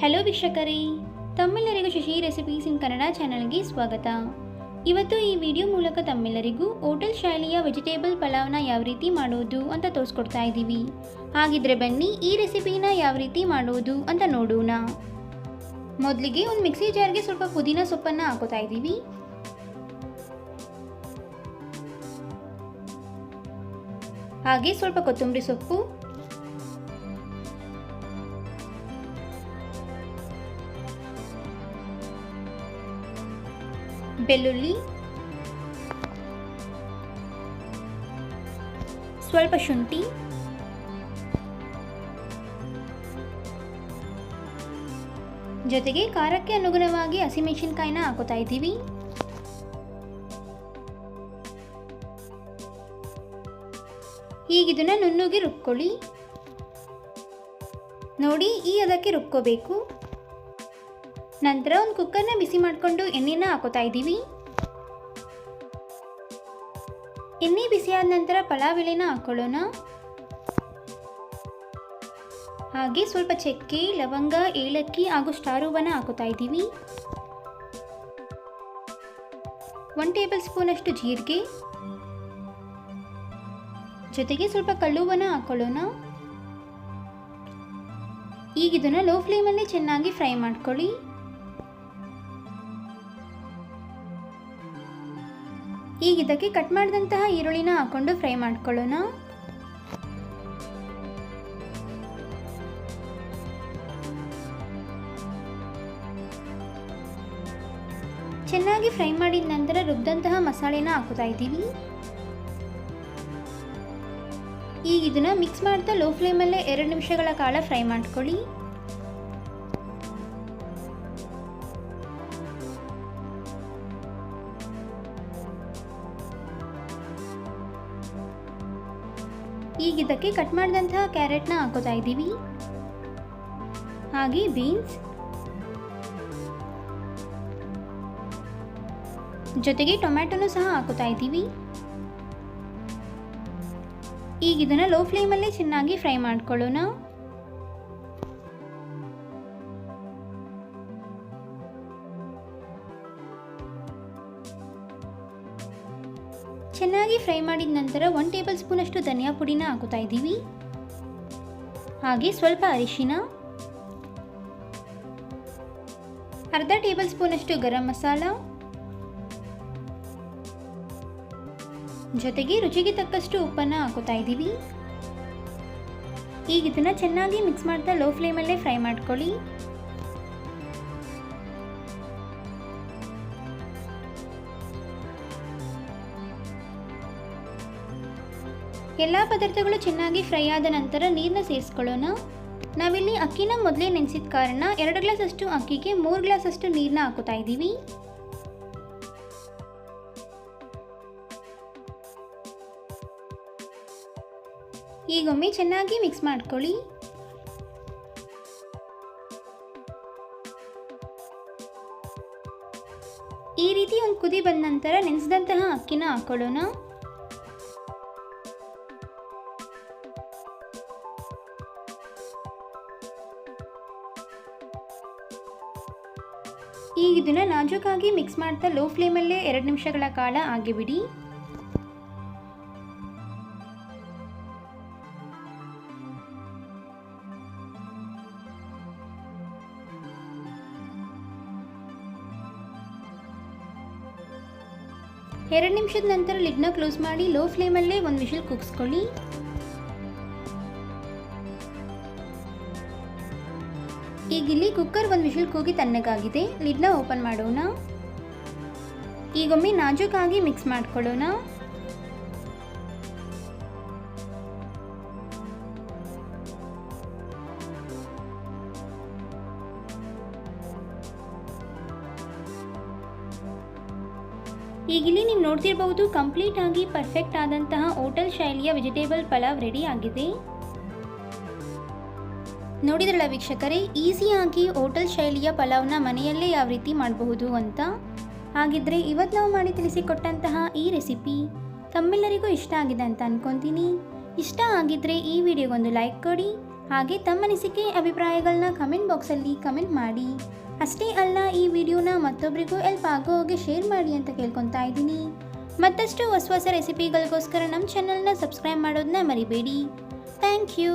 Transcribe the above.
Hello ವೀಕ್ಷಕರೇ, ತಮ್ಮೆಲ್ಲರಿಗೂ Shashi recipes ಇನ್ ಕನ್ನಡ ಚಾನಲ್ಗೆ ಸ್ವಾಗತ. ಇವತ್ತು ಈ ವಿಡಿಯೋ ಮೂಲಕ ತಮ್ಮೆಲ್ಲರಿಗೂ ಹೋಟೆಲ್ ಶೈಲಿಯ ವೆಜಿಟೇಬಲ್ ಪಲಾವ್ನ ಯಾವ ರೀತಿ ಮಾಡೋದು ಅಂತ ತೋರಿಸ್ಕೊಡ್ತಾ ಇದ್ದೀವಿ. ಹಾಗಿದ್ರೆ ಬನ್ನಿ ಈ ರೆಸಿಪಿನ ಯಾವ ರೀತಿ ಮಾಡೋದು ಅಂತ ನೋಡೋಣ. ಮೊದಲಿಗೆ ಒಂದು ಮಿಕ್ಸಿ ಜಾರ್ಗೆ ಸ್ವಲ್ಪ ಪುದೀನ ಸೊಪ್ಪನ್ನು ಹಾಕೋತಾ ಇದ್ದೀವಿ. ಹಾಗೆ ಸ್ವಲ್ಪ ಕೊತ್ತಂಬರಿ ಸೊಪ್ಪು ಬೆಳ್ಳುಳ್ಳಿ. ಸ್ವಲ್ಪ ಶುಂಠಿ. ಜೊತೆಗೆ ಖಾರಕ್ಕೆ ಅನುಗುಣವಾಗಿ ಹಸಿಮೆಣಸಿನ್ಕಾಯಿನ ಹಾಕೋತಾ ಇದ್ದೀವಿ. ಈಗಿದನ್ನ ನುಣ್ಣಗೆ ರುಬ್ಕೊಳ್ಳಿ. ನೋಡಿ ಈ ಅದಕ್ಕೆ ರುಬ್ಕೋಬೇಕು. ನಂತರ ಒಂದು ಕುಕ್ಕರ್ನ ಬಿಸಿ ಮಾಡಿಕೊಂಡು ಎಣ್ಣೆನ ಹಾಕೋತಾ ಇದ್ದೀವಿ. ಎಣ್ಣೆ ಬಿಸಿಯಾದ ನಂತರ ಪಲಾವ್ ಎಲೆನ ಹಾಕೊಳ್ಳೋಣ. ಹಾಗೆ ಸ್ವಲ್ಪ ಚಕ್ಕೆ, ಲವಂಗ, ಏಲಕ್ಕಿ ಹಾಗೂ ಸ್ಟಾರ್ ಹಾಕೋತಾ ಇದ್ದೀವಿ. ಒನ್ ಟೇಬಲ್ ಸ್ಪೂನ್ ಅಷ್ಟು ಜೀರಿಗೆ. ಜೊತೆಗೆ ಸ್ವಲ್ಪ ಕಳ್ಳುವನ್ನ ಹಾಕೊಳ್ಳೋಣ. ಈಗ ಇದನ್ನು ಲೋ ಫ್ಲೇಮಲ್ಲಿ ಚೆನ್ನಾಗಿ ಫ್ರೈ ಮಾಡ್ಕೊಳ್ಳಿ. ಈಗ ಇದಕ್ಕೆ ಕಟ್ ಮಾಡಿದಂತಹ ಈರುಳ್ಳಿನ ಹಾಕೊಂಡು ಫ್ರೈ ಮಾಡ್ಕೊಳ್ಳೋಣ. ಚೆನ್ನಾಗಿ ಫ್ರೈ ಮಾಡಿದ ನಂತರ ರುಬ್ಬಿದಂತಹ ಮಸಾಲೆನ ಹಾಕುತ್ತಾ ಇದ್ದೀವಿ. ಈಗ ಇದನ್ನ ಮಿಕ್ಸ್ ಮಾಡ್ತಾ ಲೋ ಫ್ಲೇಮಲ್ಲೇ ಎರಡು ನಿಮಿಷಗಳ ಕಾಲ ಫ್ರೈ ಮಾಡ್ಕೊಳ್ಳಿ. ಈಗ ಇದಕ್ಕೆ ಕಟ್ ಮಾಡಿದಂತಹ ಕ್ಯಾರೆಟ್ನ ಹಾಕೋತಾ ಇದ್ದೀವಿ. ಹಾಗೆ ಬೀನ್ಸ್. ಜೊತೆಗೆ ಟೊಮ್ಯಾಟೊನು ಸಹ ಹಾಕೋತಾ ಇದ್ದೀವಿ. ಈಗ ಇದನ್ನು ಲೋ ಫ್ಲೇಮಲ್ಲೇ ಚೆನ್ನಾಗಿ ಫ್ರೈ ಮಾಡ್ಕೊಳ್ಳೋಣ. ಚೆನ್ನಾಗಿ ಫ್ರೈ ಮಾಡಿದ ನಂತರ ಒನ್ ಟೇಬಲ್ ಸ್ಪೂನಷ್ಟು ಧನಿಯಾ ಪುಡಿನ ಹಾಕುತ್ತಾ ಇದ್ದೀವಿ. ಹಾಗೆ ಸ್ವಲ್ಪ ಅರಿಶಿನ. ಅರ್ಧ ಟೇಬಲ್ ಸ್ಪೂನಷ್ಟು ಗರಂ ಮಸಾಲ. ಜೊತೆಗೆ ರುಚಿಗೆ ತಕ್ಕಷ್ಟು ಉಪ್ಪನ್ನು ಹಾಕುತ್ತಾ ಇದ್ದೀವಿ. ಈಗ ಇದನ್ನು ಚೆನ್ನಾಗಿ ಮಿಕ್ಸ್ ಮಾಡ್ತಾ ಲೋ ಫ್ಲೇಮಲ್ಲೇ ಫ್ರೈ ಮಾಡ್ಕೊಳ್ಳಿ. ಎಲ್ಲ ಪದಾರ್ಥಗಳು ಚೆನ್ನಾಗಿ ಫ್ರೈ ಆದ ನಂತರ ನೀರನ್ನ ಸೇರಿಸ್ಕೊಳ್ಳೋಣ. ನಾವಿಲ್ಲಿ ಅಕ್ಕಿನ ಮೊದಲೇ ನೆನೆಸಿದ ಕಾರಣ ಎರಡು ಗ್ಲಾಸ್ ಅಷ್ಟು ಅಕ್ಕಿಗೆ ಮೂರು ಗ್ಲಾಸ್ ಅಷ್ಟು ನೀರನ್ನ ಹಾಕೋತಾ ಇದ್ದೀವಿ. ಈಗೊಮ್ಮೆ ಚೆನ್ನಾಗಿ ಮಿಕ್ಸ್ ಮಾಡ್ಕೊಳ್ಳಿ. ಈ ರೀತಿ ಒಂದು ಕುದಿ ಬಂದ ನಂತರ ನೆನೆಸಿದಂತಹ ಅಕ್ಕಿನ ಹಾಕೊಳ್ಳೋಣ. ಈಗ ಇದನ್ನು ನಾಜೂಕಾಗಿ ಮಿಕ್ಸ್ ಮಾಡ್ತಾ ಲೋ ಫ್ಲೇಮಲ್ಲೇ ಎರಡು ನಿಮಿಷಗಳ ಕಾಲ ಆಗಿಬಿಡಿ. ಎರಡು ನಿಮಿಷದ ನಂತರ ಲಿಡ್ನ ಕ್ಲೋಸ್ ಮಾಡಿ ಲೋ ಫ್ಲೇಮಲ್ಲೇ ಒಂದು ವಿಷಲ್ ಕುಗ್ಸ್ಕೊಳ್ಳಿ. ಈಗ ಇಲ್ಲಿ ಕುಕ್ಕರ್ ಒಂದು ವಿಷಲ್ ಕೂಗಿ ತಣ್ಣಗಾಗಿದೆ. ಲಿಡ್ನ ಓಪನ್ ಮಾಡೋಣ. ಈಗೊಮ್ಮೆ ನಾಜೂಕಾಗಿ ಮಿಕ್ಸ್ ಮಾಡ್ಕೊಳ್ಳೋಣ. ಈಗಿಲ್ಲಿ ನೀವು ನೋಡ್ತಿರ್ಬಹುದು ಕಂಪ್ಲೀಟ್ ಆಗಿ ಪರ್ಫೆಕ್ಟ್ ಆದಂತಹ ಹೋಟೆಲ್ ಶೈಲಿಯ ವೆಜಿಟೇಬಲ್ ಪಲಾವ್ ರೆಡಿ ಆಗಿದೆ. ನೋಡಿದ್ರಲ್ಲ ವೀಕ್ಷಕರೇ, ಈಸಿಯಾಗಿ ಹೋಟೆಲ್ ಶೈಲಿಯ ಪಲಾವ್ನ ಮನೆಯಲ್ಲೇ ಯಾವ ರೀತಿ ಮಾಡಬಹುದು ಅಂತ? ಹಾಗಿದ್ರೆ ಇವತ್ತು ನಾವು ಮಾಡಿ ತಿಳಿಸಿಕೊಟ್ಟಂತಹ ಈ ರೆಸಿಪಿ ತಮ್ಮೆಲ್ಲರಿಗೂ ಇಷ್ಟ ಆಗಿದೆ ಅಂತ ಅನ್ಕೊತೀನಿ. ಇಷ್ಟ ಆಗಿದ್ರೆ ಈ ವಿಡಿಯೋಗೊಂದು ಲೈಕ್ ಕೊಡಿ, ಹಾಗೆ ತಮ್ಮ ಅನಿಸಿಕೆ ಅಭಿಪ್ರಾಯಗಳನ್ನ ಕಮೆಂಟ್ ಬಾಕ್ಸಲ್ಲಿ ಕಮೆಂಟ್ ಮಾಡಿ. ಅಷ್ಟೇ ಅಲ್ಲ, ಈ ವಿಡಿಯೋನ ಮತ್ತೊಬ್ಬರಿಗೂ ಎಲ್ಪ್ ಆಗೋ ಹೋಗಿ ಶೇರ್ ಮಾಡಿ ಅಂತ ಕೇಳ್ಕೊತಾ ಇದ್ದೀನಿ. ಮತ್ತಷ್ಟು ಹೊಸ ಹೊಸ ರೆಸಿಪಿಗಳಿಗೋಸ್ಕರ ನಮ್ಮ ಚಾನಲ್ನ ಸಬ್ಸ್ಕ್ರೈಬ್ ಮಾಡೋದನ್ನ ಮರಿಬೇಡಿ. Thank you.